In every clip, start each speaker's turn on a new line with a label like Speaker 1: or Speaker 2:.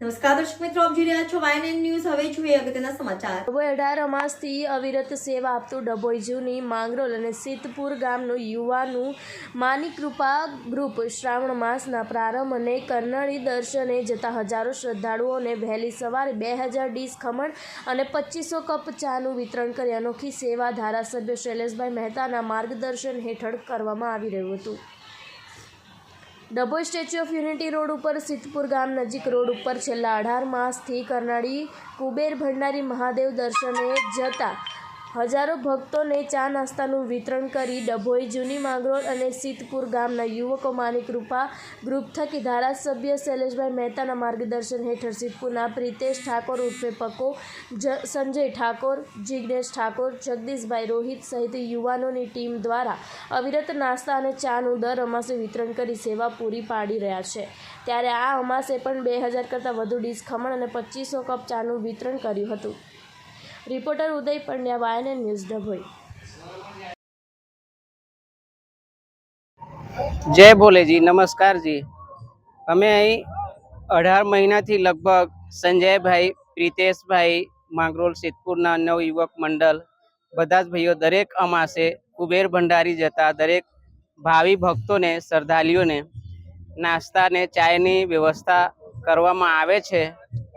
Speaker 1: નમસ્કાર
Speaker 2: અઢાર અમાસથી અવિરત સેવા આપતું ડભોઈ માંગરોલ અને સિદ્ધપુર ગામનું યુવાનું માનીકૃપા ગ્રુપ શ્રાવણ માસના પ્રારંભ અને દર્શને જતા હજારો શ્રદ્ધાળુઓને વહેલી સવારે બે હજાર ડીશ ખમણ અને પચીસો કપ ચાનું વિતરણ કરી અનોખી સેવા ધારાસભ્ય શૈલેષભાઈ મહેતાના માર્ગદર્શન હેઠળ કરવામાં આવી રહ્યું હતું. Dabhoi statue of unity road ઉપર સિદ્ધપુર ગામ નજીક રોડ ઉપર છેલ્લા અઢાર માસથી કરનાળી કુબેર ભંડારી મહાદેવ દર્શને જતા હજારો ભક્તોને ચા નાસ્તાનું વિતરણ કરી ડભોઈ, જૂની માંગરોળ અને સિદ્ધપુર ગામના યુવકો માની કૃપા ગ્રુપ થકી ધારાસભ્ય શૈલેષભાઈ મહેતાના માર્ગદર્શન હેઠળ સિદ્ધપુરના પ્રિતેશ ઠાકોર ઉર્ફે પકો સંજય ઠાકોર, જિગ્નેશ ઠાકોર, જગદીશભાઈ રોહિત સહિત યુવાનોની ટીમ દ્વારા અવિરત નાસ્તા અને ચાનું દર અમાસે વિતરણ કરી સેવા પૂરી પાડી રહ્યા છે. ત્યારે આ અમાસે પણ બે હજાર કરતાં વધુ ડીશ ખમણ અને પચીસો કપ ચાનું વિતરણ કર્યું હતું. રિપોર્ટર ઉદય પંડ્યા વાયન ન્યૂઝ ડભોઈ
Speaker 3: જય ભોલેજી નમસ્કારજી અમે અહીં અઢાર મહિનાથી લગભગ સંજયભાઈ, પ્રિતેશભાઈ માંગરોલ સિદ્ધપુરના નવયુવક મંડળ, બધા જ ભાઈઓ દરેક અમાસે કુબેર ભંડારી જતા દરેક ભાવિ ભક્તોને, શ્રદ્ધાળુઓને નાસ્તા ને ચાયની વ્યવસ્થા કરવામાં આવે છે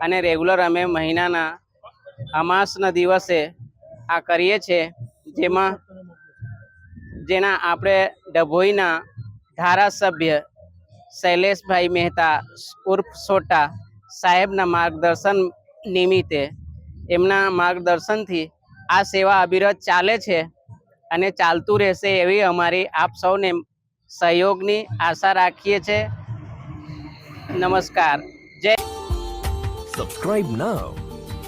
Speaker 3: અને રેગ્યુલર અમે મહિનાના અમાસના દિવસે આ કરીએ છીએ, જેમાં જેના આપણે ડભોઈના ધારાસભ્ય શૈલેષભાઈ મહેતા ઉર્ફ સોટા સાહેબના માર્ગદર્શન નિમિત્તે એમના માર્ગદર્શનથી આ સેવા અવિરત ચાલે છે અને ચાલતું રહેશે એવી અમારી આપ સૌને સહયોગની આશા રાખીએ છીએ. નમસ્કાર. જય
Speaker 4: Subscribe now.